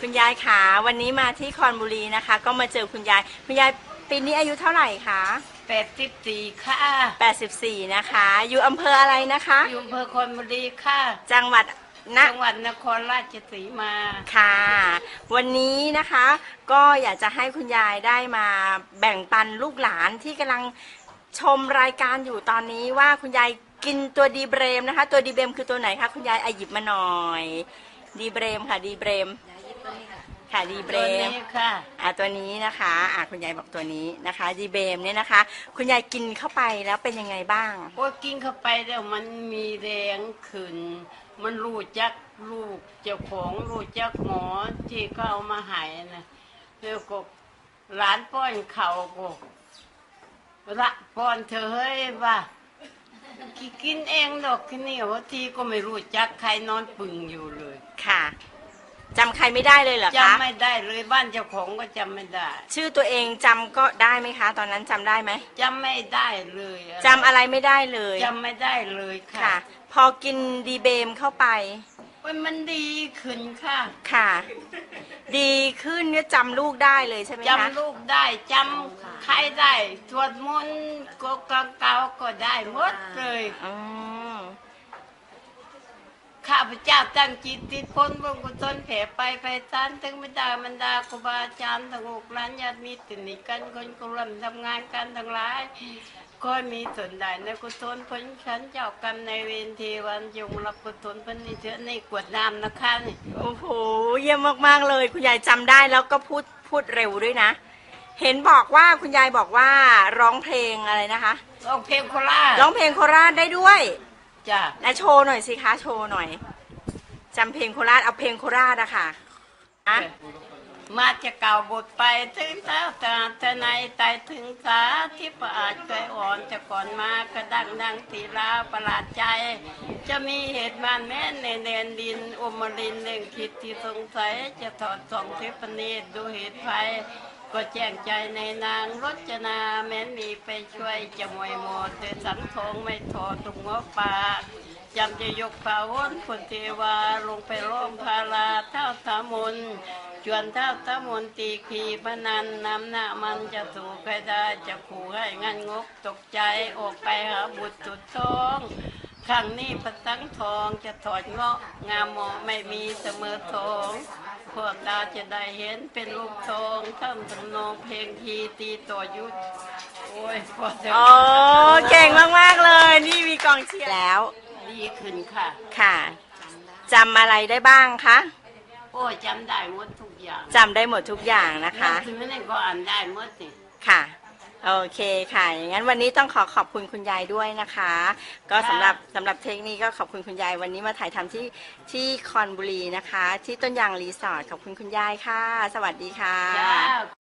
คุณยายขาวันนี้มาที่คอนบุรีนะคะ ก็มาเจอคุณยาย คุณยายปีนี้อายุเท่าไหร่คะแปดสิบสี่ค่ะ84 นะคะ อยู่อำเภออะไรนะคะ อยู่อำเภอคอนบุรีค่ะ จังหวัดนะจังหวัดนครราชสีมาค่ะ วันนี้นะคะก็อยากจะให้คุณยายได้มาแบ่งปันลูกหลานที่กำลังชมรายการอยู่ตอนนี้ว่าคุณยายกินตัวดีเบรมนะคะ ตัวดีเบรมคือตัวไหนคะคุณยายอาหยิบมาหน่อย ดีเบรมค่ะ ดีเบรม ค่ะดีเบรตัวมนี้ค่ะอ่าตัวนี้นะคะอ่าคุณยายบอกตัวนี้นะคะดีเบมเนี่ยนะคะ คุณยายกินเข้าไปแล้วเป็นยังไงบ้างพอกินเข้าไปแล้วมันมีแรงขึ้น มันรู้จักลูกเจ้าของรู้จักหมอที่เขาเอามาใหายนะแล้วก็หลานป้อนเขาก็ละป้อนเธอเฮ้ยว่ากินเองดอกนี่ว่าทีก็ไม่รู้จักใครนอนปึงอยู่เลยค่ะ จำใครไม่ได้เลยเหรอคะ จำไม่ได้เลยบ้านเจ้าของก็จำไม่ได้ ชื่อตัวเองจำก็ได้ไหมคะ ตอนนั้นจำได้ไหมจำไม่ได้เลยจำอะไรไม่ได้เลยจำไม่ได้เลยค่ะค่ะพอกินดีเบมเข้าไปโอ้ยมันดีขึ้นค่ะ ค่ะ ดีขึ้นเนี่ยจำลูกได้เลยใช่ไหมคะจำลูกได้จำใครได้สวดมนต์ก็เก่าๆก็ได้หมดเลยอืมข้าพเจ้าตั้งจิตติดพ้นบุญกุศลแผ่ไปไปทานถึงบิดามันดาครูบาอาจารย์ทั้งหกล้านญาติมิตรสนิทกันคนกุลำทำงานกันทั้งหลายก็มีส่วนได้ในกุศลพ้นชั้นเจ้ากรรมในายเวรเทวันจงรับกุศลพ้นนิเถอะในกวดน้ำนะคะนี่โอ้โหเยี่ยมมากๆเลย คุณยายจำได้แล้วก็พูดพูดเร็วด้วยนะ เห็นบอกว่าคุณยายบอกว่าร้องเพลงอะไรนะคะ ร้องเพลงโคราชร้องเพลงโคราชได้ด้วย จ้ะนะโชว์หน่อยสิคะโชว์หน่อยจำเพลงโคราชเอาเพลงโคราชอะค่ะอะมาจะเก่าบทไปถึงเท้าตาทนายไตถึงสาที่ประอาจเคยอ่อนจะก่อนมากระดังดังตีลาประหลาดใจ จะมีเหตุมานแม้นในแดนดินอมรินทร์เรื่องคิดที่สงสัยจะถอดส่องเทพเนตรดูเหตุภัย ก็แจ้งใจในนางรจนาแม้นมีไปช่วยจะมวยหมดแต่สังทองไม่ถอดตรงหัวปากจำจะยกฝ่าวนคนเทวาลงไปร่มพาราเท่าทามนจวนเท่าทามนตีขีพนันนำหน้ามันจะถูกใครได้จะขู่ให้งันงกตกใจออกไปหาบุตรสุดท้องครั้งนี้ประตังทองจะถอดเงาะงามเหมาะไม่มีเสมอทอง พวกตาจะได้เห็นเป็นลูกทองทำทำนองเพลงทีตีต่อยุทธโอ้ยพอจะโอ้เก่งมาก ๆ เลย นี่มีกองเชียร์แล้ว ดีขึ้นค่ะ ค่ะจำอะไรได้บ้างคะ โอ้ยจำได้หมดทุกอย่างจำได้หมดทุกอย่างนะคะหนังสือนี่ก็อ่านได้หมดสิค่ะ โอเคค่ะ อย่างนั้นวันนี้ต้องขอขอบคุณคุณยายด้วยนะคะ ก็สำหรับสำหรับเทคนี้ก็ขอบคุณคุณยายวันนี้มาถ่ายทำที่ที่คอนบุรีนะคะ ที่ต้นยางรีสอร์ทขอบคุณคุณยายค่ะ สวัสดีค่ะ จ้า